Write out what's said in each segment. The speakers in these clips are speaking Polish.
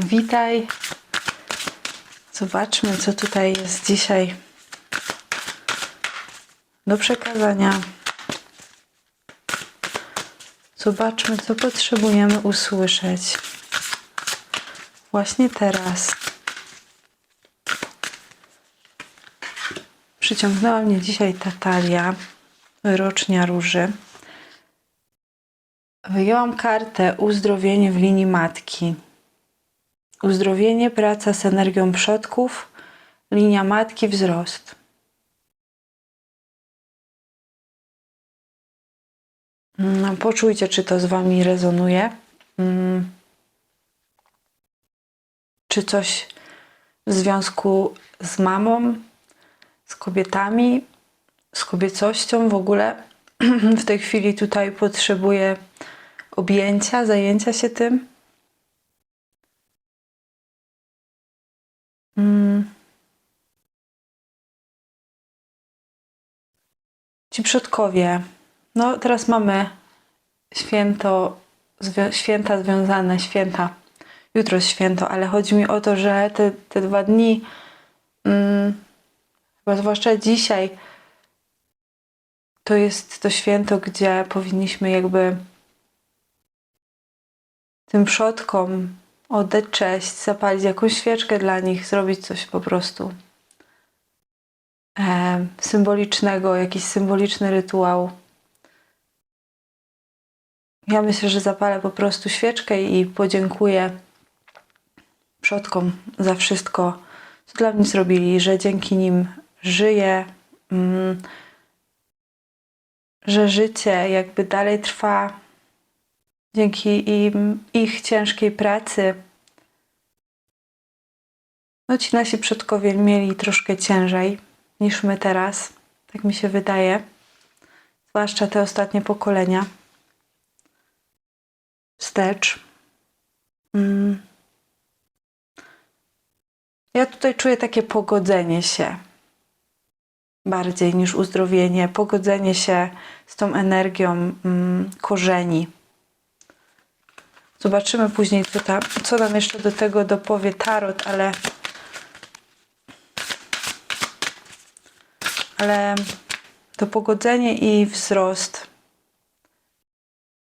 Witaj. Zobaczmy, co tutaj jest dzisiaj do przekazania. Zobaczmy, co potrzebujemy usłyszeć właśnie teraz. Przyciągnęła mnie dzisiaj ta talia, rocznia róży. Wyjęłam kartę uzdrowienie w linii matki. Uzdrowienie, praca z energią przodków, linia matki, wzrost. Mm, Poczujcie, czy to z Wami rezonuje. Mm. Czy coś w związku z mamą, z kobietami, z kobiecością w ogóle w tej chwili tutaj potrzebuję objęcia, zajęcia się tym. Mm. Ci przodkowie. No, teraz mamy święto, zwią- święta związane, święta. Jutro jest święto, ale chodzi mi o to, że te, te dwa dni, mm, chyba zwłaszcza dzisiaj, to jest to święto, gdzie powinniśmy jakby tym przodkom oddać cześć, zapalić jakąś świeczkę dla nich, zrobić coś po prostu e, symbolicznego, jakiś symboliczny rytuał. Ja myślę, że zapalę po prostu świeczkę i podziękuję przodkom za wszystko, co dla mnie zrobili, że dzięki nim żyję, mm, że życie jakby dalej trwa dzięki im, ich ciężkiej pracy. No ci nasi przodkowie mieli troszkę ciężej niż my teraz, tak mi się wydaje. Zwłaszcza te ostatnie pokolenia. Wstecz. Mm. Ja tutaj czuję takie pogodzenie się bardziej niż uzdrowienie, pogodzenie się z tą energią mm, korzeni. Zobaczymy później, co, co nam jeszcze do tego dopowie tarot, ale. Ale to pogodzenie i wzrost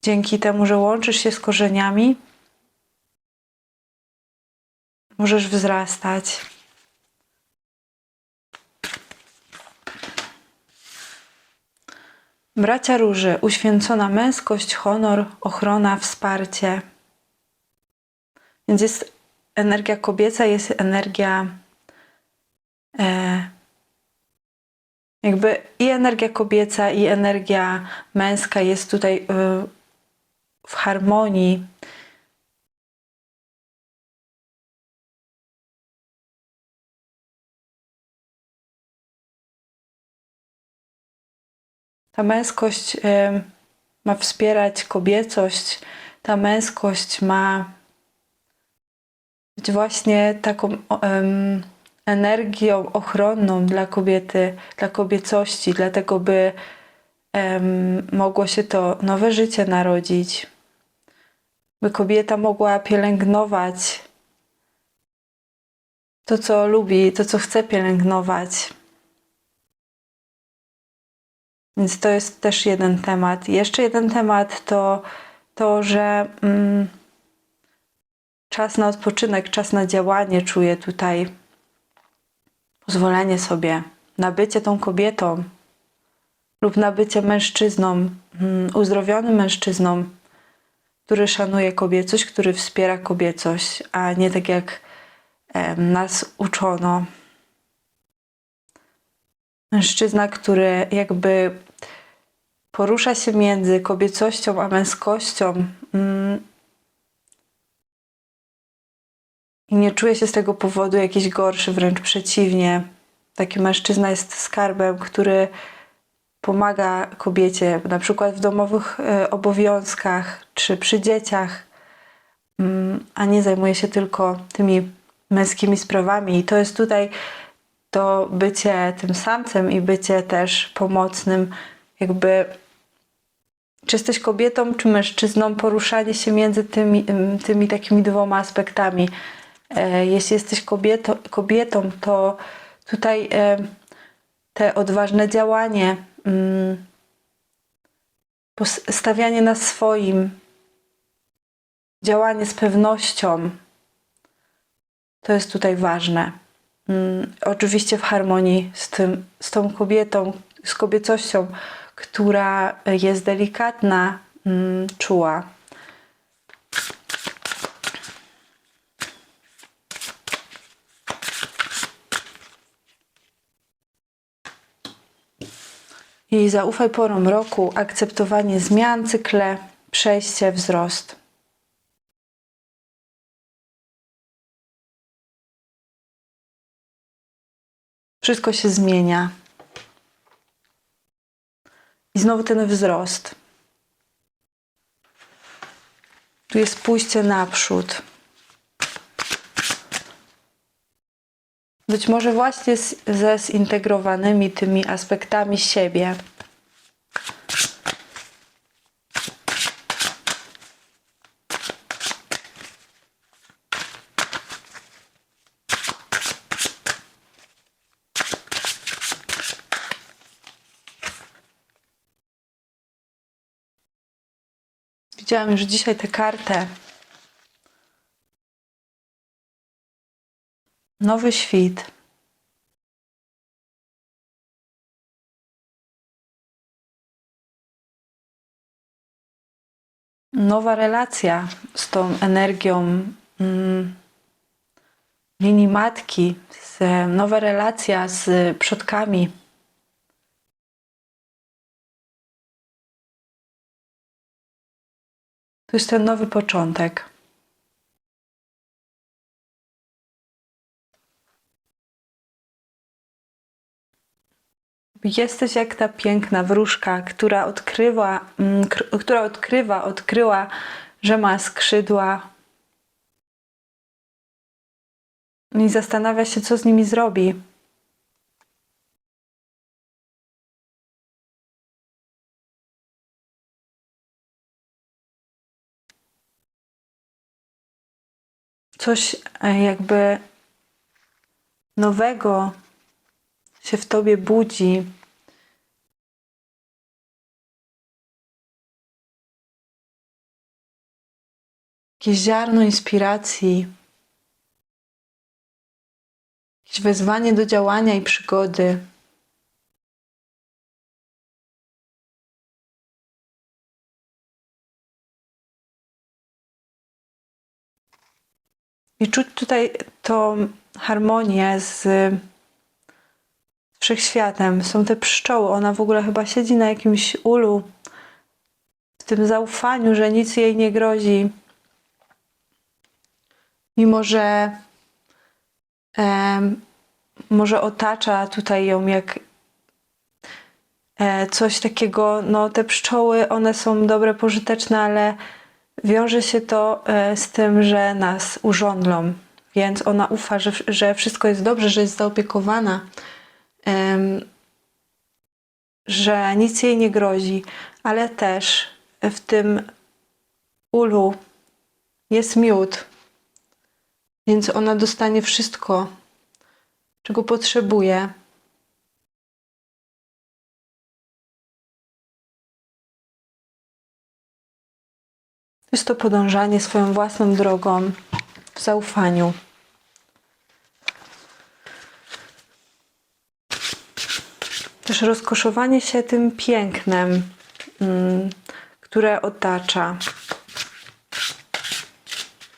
dzięki temu, że łączysz się z korzeniami, możesz wzrastać. Bracia Róży, uświęcona męskość, honor, ochrona, wsparcie. Więc jest energia kobieca, jest energia e, jakby i energia kobieca, i energia męska jest tutaj e, w harmonii. Ta męskość em, ma wspierać kobiecość, ta męskość ma właśnie taką em, energią ochronną dla kobiety, dla kobiecości, dlatego by em, mogło się to nowe życie narodzić, by kobieta mogła pielęgnować to, co lubi, to, co chce pielęgnować. Więc to jest też jeden temat. Jeszcze jeden temat to to, że mm, czas na odpoczynek, czas na działanie czuję tutaj. Pozwolenie sobie na bycie tą kobietą lub na bycie mężczyzną, mm, uzdrowionym mężczyzną, który szanuje kobiecość, który wspiera kobiecość, a nie tak jak nas uczono. Mężczyzna, który jakby porusza się między kobiecością a męskością mm, i nie czuje się z tego powodu jakiś gorszy, wręcz przeciwnie. Taki mężczyzna jest skarbem, który pomaga kobiecie, na przykład w domowych e, obowiązkach czy przy dzieciach, mm, a nie zajmuje się tylko tymi męskimi sprawami. I to jest tutaj to bycie tym samcem i bycie też pomocnym, jakby Czy jesteś kobietą, czy mężczyzną? Poruszanie się między tymi, ym, tymi takimi dwoma aspektami. E, Jeśli jesteś kobietą, kobietą to tutaj e, te odważne działanie, mm, stawianie na swoim, działanie z pewnością, to jest tutaj ważne. Mm, Oczywiście w harmonii z, tym, z tą kobietą, z kobiecością, która jest delikatna, mm, czuła. I zaufaj porom roku, akceptowanie zmian, cykle, przejście, wzrost. Wszystko się zmienia. I znowu ten wzrost. Tu jest pójście naprzód. Być może właśnie z, ze zintegrowanymi tymi aspektami siebie. Widziałam już dzisiaj tę kartę. Nowy świt. Nowa relacja z tą energią mm, linii matki, nowa relacja z przodkami. To jest ten nowy początek. Jesteś jak ta piękna wróżka, która odkrywa, mm, która odkrywa, odkryła, że ma skrzydła i zastanawia się, co z nimi zrobi. Coś e, jakby nowego się w tobie budzi. Jakieś ziarno inspiracji, jakieś wezwanie do działania i przygody. I czuć tutaj tą harmonię z wszechświatem. Są te pszczoły. Ona w ogóle chyba siedzi na jakimś ulu, w tym zaufaniu, że nic jej nie grozi. Mimo, że em, może otacza tutaj ją jak e, coś takiego, no te pszczoły, one są dobre, pożyteczne, ale wiąże się to e, z tym, że nas urządlą. Więc ona ufa, że, że wszystko jest dobrze, że jest zaopiekowana że nic jej nie grozi, ale też w tym ulu jest miód, więc ona dostanie wszystko, czego potrzebuje. Jest to podążanie swoją własną drogą w zaufaniu. Też rozkoszowanie się tym pięknem, mm, które otacza.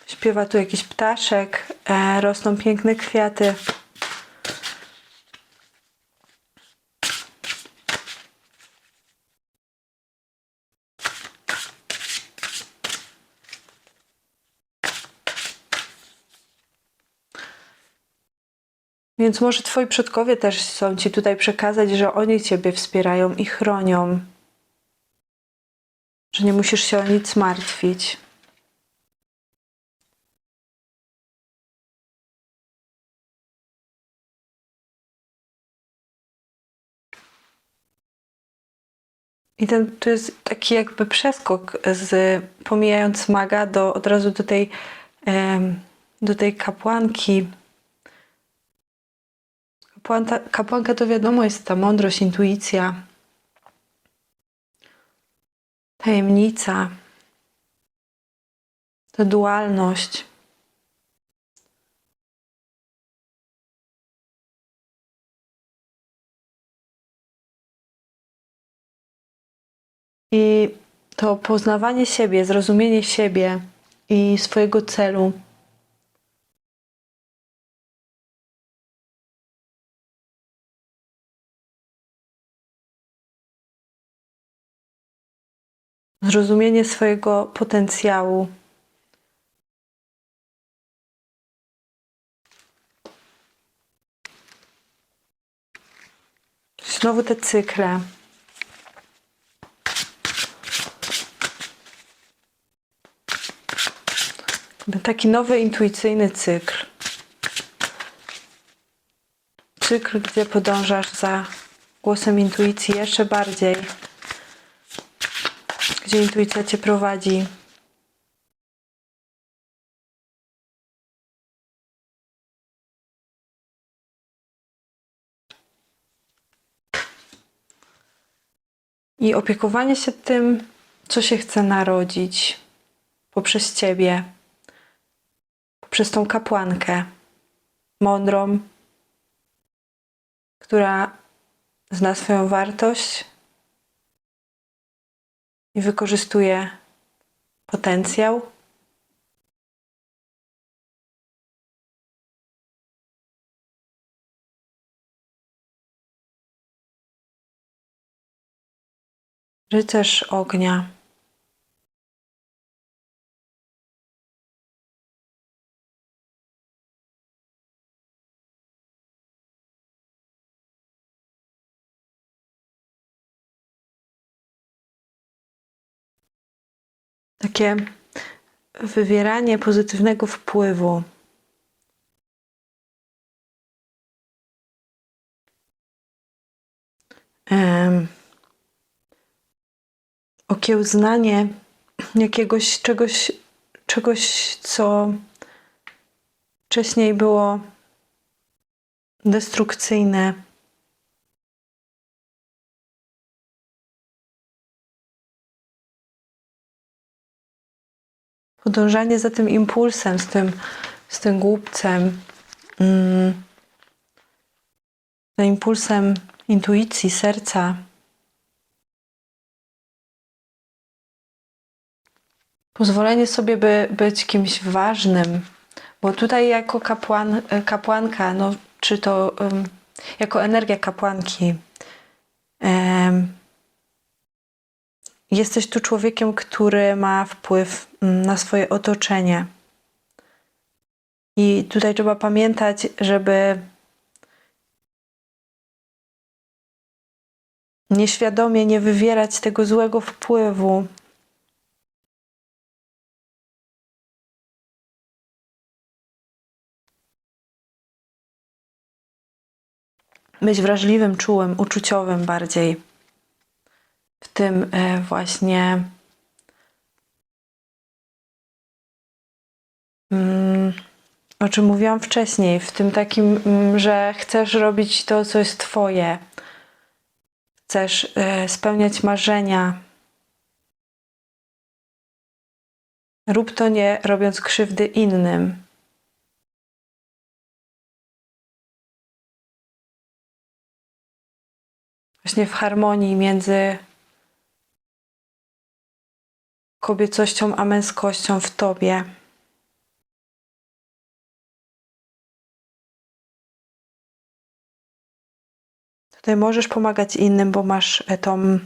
Śpiewa tu jakiś ptaszek, e, rosną piękne kwiaty. Więc może twoi przodkowie też chcą ci tutaj przekazać, że oni ciebie wspierają i chronią. Że nie musisz się o nic martwić. I ten, to jest taki jakby przeskok z pomijając maga do, od razu do tej, do tej kapłanki. Kapłanta, kapłanka to wiadomo jest ta mądrość, intuicja, tajemnica, ta dualność. I to poznawanie siebie, zrozumienie siebie i swojego celu. Zrozumienie swojego potencjału. Znowu te cykle. Taki nowy, intuicyjny cykl. Cykl, gdzie podążasz za głosem intuicji jeszcze bardziej. Gdzie intuicja cię prowadzi. I opiekowanie się tym, co się chce narodzić poprzez ciebie przez tą kapłankę mądrą, która zna swoją wartość i wykorzystuje potencjał. Rycerz ognia. Takie wywieranie pozytywnego wpływu. Um, okiełznanie jakiegoś czegoś, czegoś, co wcześniej było destrukcyjne. Podążanie za tym impulsem, z tym, z tym głupcem, mm, za impulsem intuicji, serca. Pozwolenie sobie, by być kimś ważnym, bo tutaj jako kapłan, kapłanka, no, czy to um, jako energia kapłanki, um, Jesteś tu człowiekiem, który ma wpływ mm, na swoje otoczenie. I tutaj trzeba pamiętać, żeby nieświadomie nie wywierać tego złego wpływu. Być wrażliwym, czułym, uczuciowym bardziej w tym e, właśnie mm, o czym mówiłam wcześniej, w tym takim, mm, że chcesz robić to, co jest Twoje, chcesz e, spełniać marzenia. Rób to nie robiąc krzywdy innym. Właśnie w harmonii między kobiecością a męskością w tobie. Tutaj możesz pomagać innym, bo masz e, tą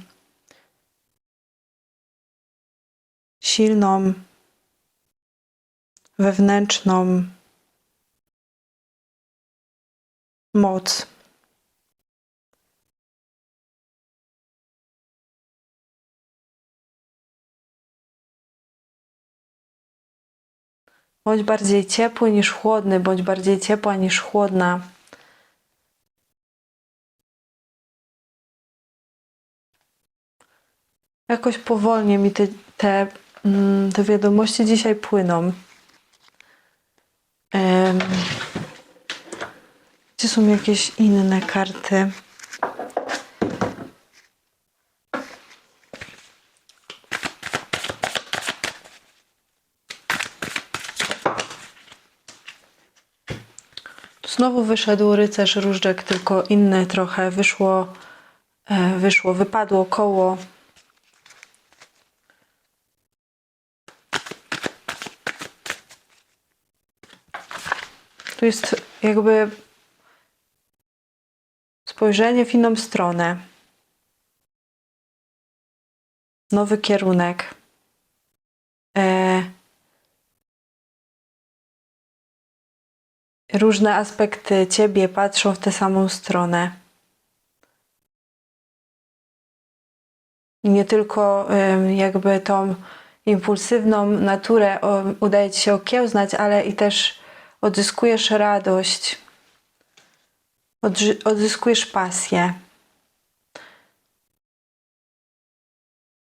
silną, wewnętrzną moc. Bądź bardziej ciepły niż chłodny, bądź bardziej ciepła niż chłodna. Jakoś powolnie mi te, te, mm, te wiadomości dzisiaj płyną. Em, gdzie są jakieś inne karty? Tu Znowu wyszedł rycerz różdżek, tylko inny trochę. Wyszło, e, wyszło, wypadło koło. Tu jest jakby spojrzenie w inną stronę. Nowy kierunek. E, różne aspekty ciebie patrzą w tę samą stronę. I nie tylko jakby tą impulsywną naturę udaje ci się okiełznać, ale i też odzyskujesz radość, odzyskujesz pasję.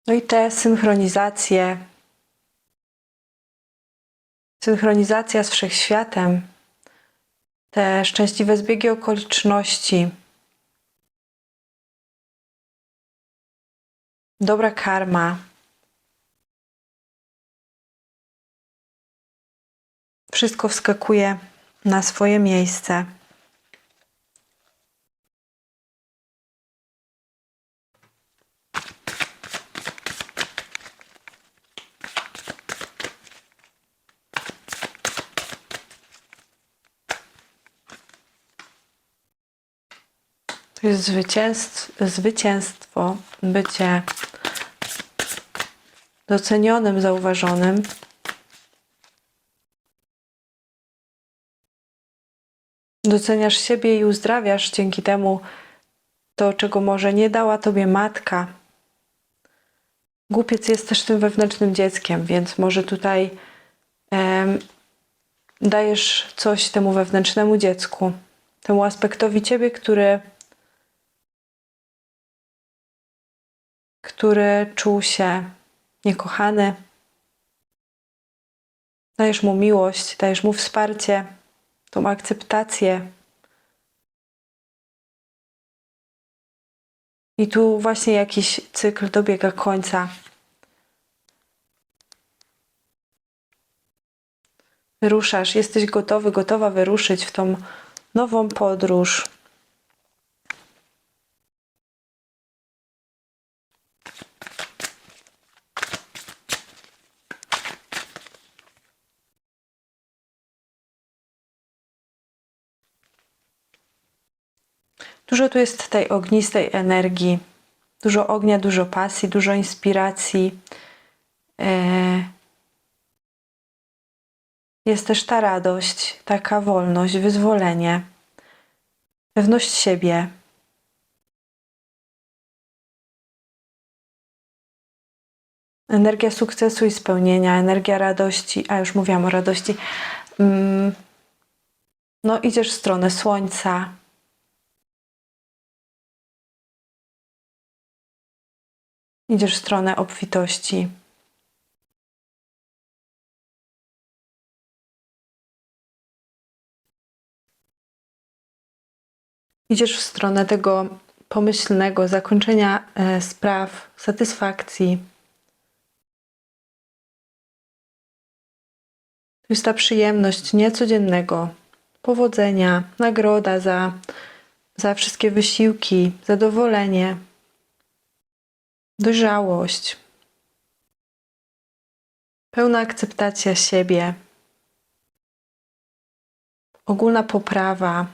No i te synchronizacje, synchronizacja z wszechświatem, te szczęśliwe zbiegi okoliczności, dobra karma. Wszystko wskakuje na swoje miejsce. To jest zwycięstwo, bycie docenionym, zauważonym. Doceniasz siebie i uzdrawiasz dzięki temu to, czego może nie dała tobie matka. Głupiec jest też tym wewnętrznym dzieckiem, więc może tutaj em, dajesz coś temu wewnętrznemu dziecku, temu aspektowi ciebie, który, który czuł się niekochany. Dajesz mu miłość, dajesz mu wsparcie, tą akceptację. I tu właśnie jakiś cykl dobiega końca. Wyruszasz, jesteś gotowy, gotowa wyruszyć w tą nową podróż. Dużo tu jest tej ognistej energii, dużo ognia, dużo pasji, dużo inspiracji. E, Jest też ta radość, taka wolność, wyzwolenie, pewność siebie. Energia sukcesu i spełnienia, energia radości, a już mówiłam o radości. Mm, No, idziesz w stronę słońca, Idziesz w stronę obfitości. Idziesz w stronę tego pomyślnego zakończenia e, spraw, satysfakcji. To jest ta przyjemność niecodziennego, powodzenia, nagroda za, za wszystkie wysiłki, zadowolenie dojrzałość, pełna akceptacja siebie, ogólna poprawa.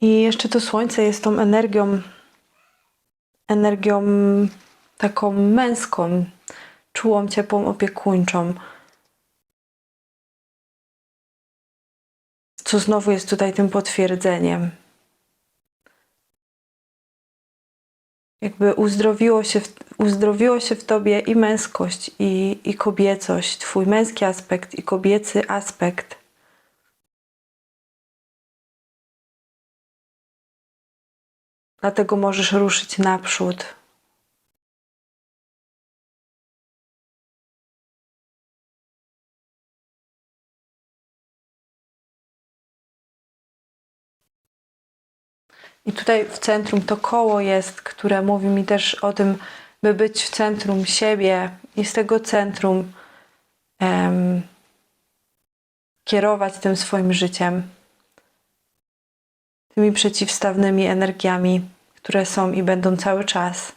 I jeszcze to słońce jest tą energią, energią taką męską, czułą, ciepłą, opiekuńczą. co znowu jest tutaj tym potwierdzeniem. Jakby uzdrowiło się, w, uzdrowiło się w tobie i męskość, i, i kobiecość, twój męski aspekt i kobiecy aspekt. Dlatego możesz ruszyć naprzód. I tutaj w centrum to koło jest, które mówi mi też o tym, by być w centrum siebie i z tego centrum em, kierować tym swoim życiem, tymi przeciwstawnymi energiami, które są i będą cały czas.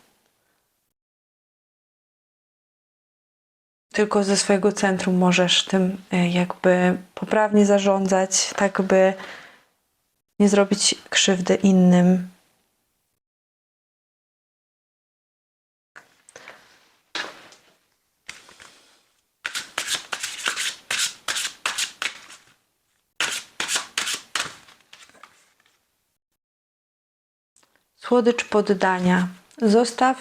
Tylko ze swojego centrum możesz tym e, jakby poprawnie zarządzać, tak by nie zrobić krzywdy innym. Słodycz poddania. Zostaw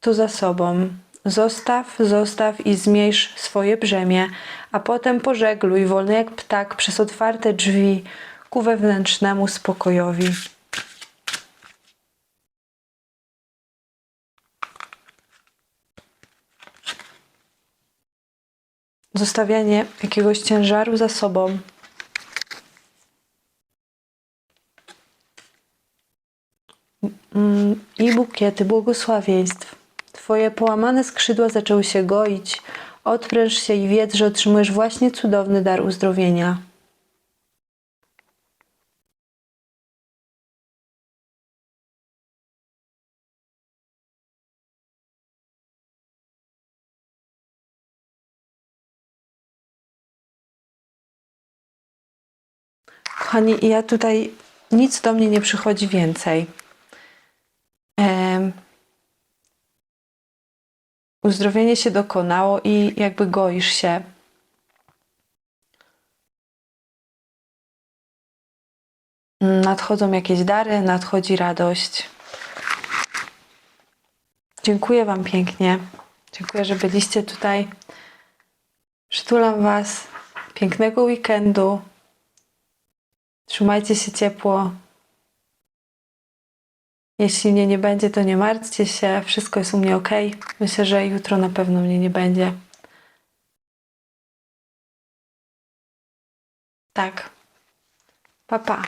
to za sobą. Zostaw, zostaw i zmniejsz swoje brzemię, a potem pożegluj wolny jak ptak przez otwarte drzwi ku wewnętrznemu spokojowi. Zostawianie jakiegoś ciężaru za sobą. Mm, I bukiety błogosławieństw. Twoje połamane skrzydła zaczęły się goić. Odpręż się i wiedz, że otrzymujesz właśnie cudowny dar uzdrowienia. Kochani, ja tutaj nic do mnie nie przychodzi więcej. Uzdrowienie się dokonało i jakby goisz się. Nadchodzą jakieś dary, nadchodzi radość. Dziękuję Wam pięknie. Dziękuję, że byliście tutaj. Przytulam Was. Pięknego weekendu. Trzymajcie się ciepło. Jeśli mnie nie będzie, to nie martwcie się. Wszystko jest u mnie ok. Myślę, że jutro na pewno mnie nie będzie. Tak. Pa, pa.